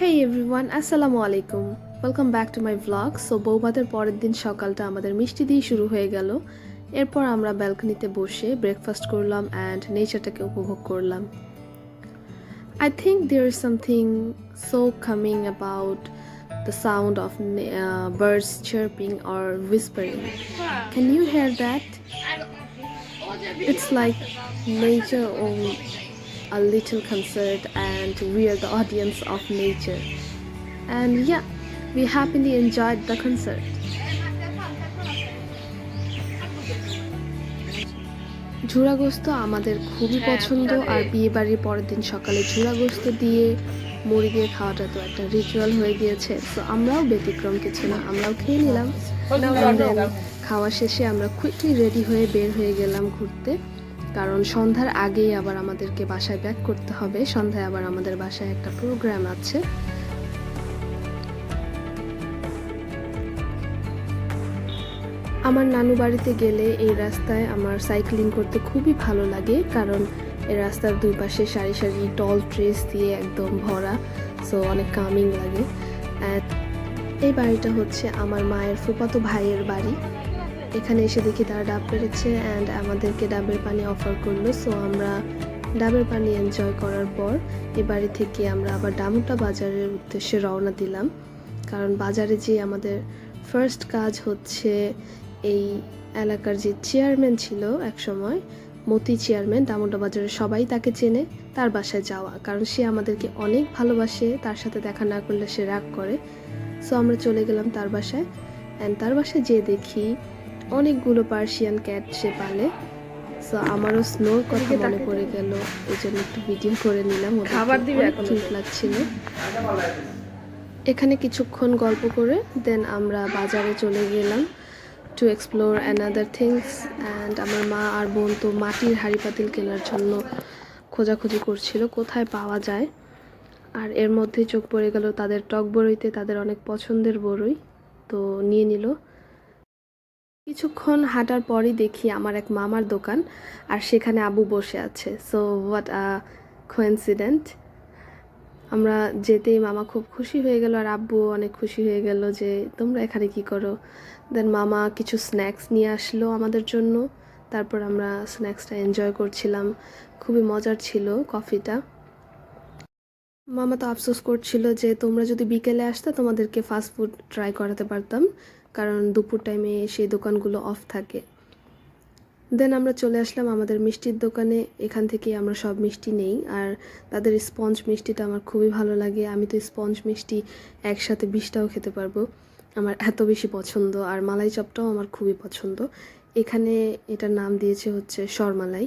হেই everyone আসসালামু আলাইকুম welcome back to my vlog so বৌভাতের পরের দিন সকালটা আমাদের মিষ্টি দিয়ে শুরু হয়ে গেল। এরপর আমরা ব্যালকনিতে বসে ব্রেকফাস্ট করলাম অ্যান্ড নেচারটাকে উপভোগ করলাম। I think there is something so coming about the sound of birds chirping or whispering can you hear that It's like nature on a little concert, and we are the audience of nature. And yeah, we happily enjoyed the concert. ঝুরা গোস্ত আমাদের খুবই পছন্দ আর বিয়ে বাড়ির পরের দিন সকালে ঝুরা গোস্ত দিয়ে মুড়ি দিয়ে খাওয়াটা তো একটা রিচুয়াল হয়ে গিয়েছে। তো আমরাও ব্যতিক্রম কিছু না আমরাও খেয়ে নিলাম। খাওয়া শেষে আমরা কুইকলি রেডি হয়ে বের হয়ে গেলাম ঘুরতে। কারণ সন্ধ্যার আগেই আবার আমাদেরকে বাসায় ব্যাক করতে হবে। সন্ধ্যায় আবার আমাদের বাসায় একটা প্রোগ্রাম আছে। আমার নানু বাড়িতে গেলে এই রাস্তায় আমার সাইক্লিং করতে খুবই ভালো লাগে, কারণ এই রাস্তার দুই পাশে সারি সারি টল ট্রেস দিয়ে একদম ভরা সো অনেক কামিং লাগে। এই বাড়িটা হচ্ছে আমার মায়ের ফুপাতো ভাইয়ের বাড়ি। এখানে এসে দেখি তারা ডাব পেরেছে অ্যান্ড আমাদেরকে ডাবের পানি অফার করল। সো আমরা ডাবের পানি এনজয় করার পর এই বাড়ি থেকে আমরা আবার ডামুটা বাজারের উদ্দেশ্যে রওনা দিলাম। কারণ বাজারে যে আমাদের ফার্স্ট কাজ হচ্ছে এই এলাকার যে চেয়ারম্যান ছিল একসময়, মতি চেয়ারম্যান দামোদা বাজারে সবাই তাকে চেনে, তার বাসায় যাওয়া। কারণ সে আমাদেরকে অনেক ভালোবাসে, তার সাথে দেখা না করলে সে রাগ করে। সো আমরা চলে গেলাম তার বাসায় অ্যান্ড তার বাসায় যেয়ে দেখি অনেকগুলো পার্সিয়ান ক্যাট সে পালে। সো আমারও স্নোর কথা মনে পড়ে গেল। এই জন্য একটু ভিডিও করে নিলাম। খাবার দিবে এখন কিউট লাগছিল। এখানে কিছুক্ষণ গল্প করে দেন আমরা বাজারে চলে গেলাম to explore another things and আমার মা আর বোন তো মাটির হাঁড়ি পাতিল কেনার জন্য খোঁজাখুঁজি করছিল কোথায় পাওয়া যায়। আর এর মধ্যে চোখ পড়ে গেল তাদের টক বড়ইতে তাদের অনেক পছন্দের বড়ই। তো নিয়ে নিল। কিছুক্ষণ হাঁটার পরই দেখি আমার এক মামার দোকান আর সেখানে আবু বসে আছে। সো হোয়াট আ কোয়েন্সিডেন্ট আমরা যেতেই মামা খুব খুশি হয়ে গেল আর আব্বু অনেক খুশি হয়ে গেল যে, তোমরা এখানে কি করো? দেন মামা কিছু স্ন্যাক্স নিয়ে আসলো আমাদের জন্য। তারপর আমরা স্ন্যাক্সটা এনজয় করছিলাম। খুবই মজার ছিল কফিটা মামা তো আফসোস করছিল যে, তোমরা যদি বিকেলে আসতে, তোমাদেরকে ফাস্ট ফুড ট্রাই করাতে পারতাম। কারণ দুপুর টাইমে সেই দোকানগুলো অফ থাকে। দেন আমরা চলে আসলাম আমাদের মিষ্টির দোকানে। এখান থেকে আমরা সব মিষ্টি নেই। আর তাদের স্পঞ্জ মিষ্টিটা আমার খুবই ভালো লাগে। আমি তো স্পঞ্জ মিষ্টি একসাথে বিশটাও খেতে পারব। আমার এত বেশি পছন্দ। আর মালাই চপটাও আমার খুবই পছন্দ। এখানে এটার নাম দিয়েছে হচ্ছে শর্মালাই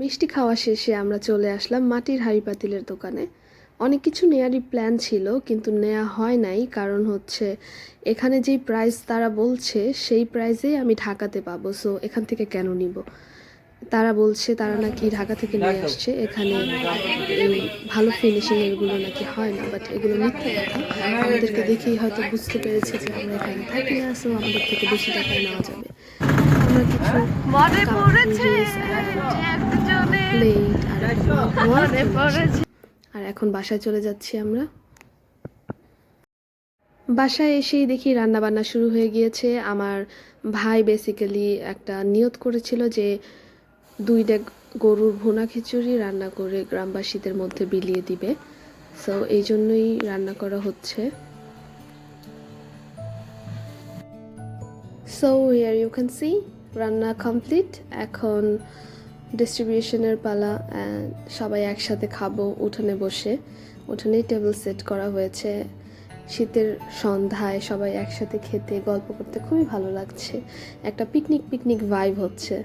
মিষ্টি খাওয়া শেষে আমরা চলে আসলাম মাটির হাঁড়ি পাতিলের দোকানে। অনেক কিছু নেয়ারই প্ল্যান ছিল কিন্তু নেওয়া হয় নাই কারণ হচ্ছে এখানে যেই প্রাইস তারা বলছে সেই প্রাইসেই আমি ঢাকাতে পাবো সো এখান থেকে কেন নিব? তারা বলছে তারা নাকি ঢাকা থেকে নিয়ে আসছে এখানে ভালো ফিনিশিং এগুলো নাকি হয় না বাট এগুলো মিথ্যা কথা। আমাদেরকে দেখেই হয়তো বুঝতে পেরেছে যে আমরা এখানে থাকি না সো আমাদের থেকে বেশি টাকায় নেওয়া যাবে। আমরা কিছু মনে পড়েছে প্লেট আর এখন বাসায় চলে যাচ্ছি। আমরা। বাসায় এসেই দেখি রান্না বান্না শুরু হয়ে গিয়েছে। আমার ভাই বেসিক্যালি একটা নিয়ত করেছিল যে দুই ডেক গরুর ভুনা খিচুড়ি রান্না করে গ্রামবাসীদের মধ্যে বিলিয়ে দিবে। সো এই জন্যই রান্না করা হচ্ছে। So here you can see রান্না কমপ্লিট এখন ডিস্ট্রিবিউশনের পালা সবাই একসাথে খাব, উঠোনে বসে। উঠোনেই টেবিল সেট করা হয়েছে। শীতের সন্ধ্যায় সবাই একসাথে খেতে, গল্প করতে খুবই ভালো লাগছে। একটা পিকনিক পিকনিক ভাইব হচ্ছে।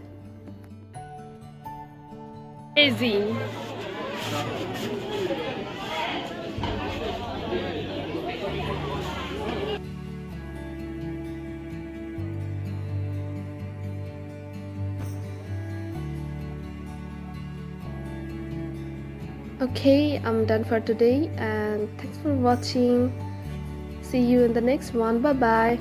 Okay, I'm done for today and thanks for watching. see you in the next one bye bye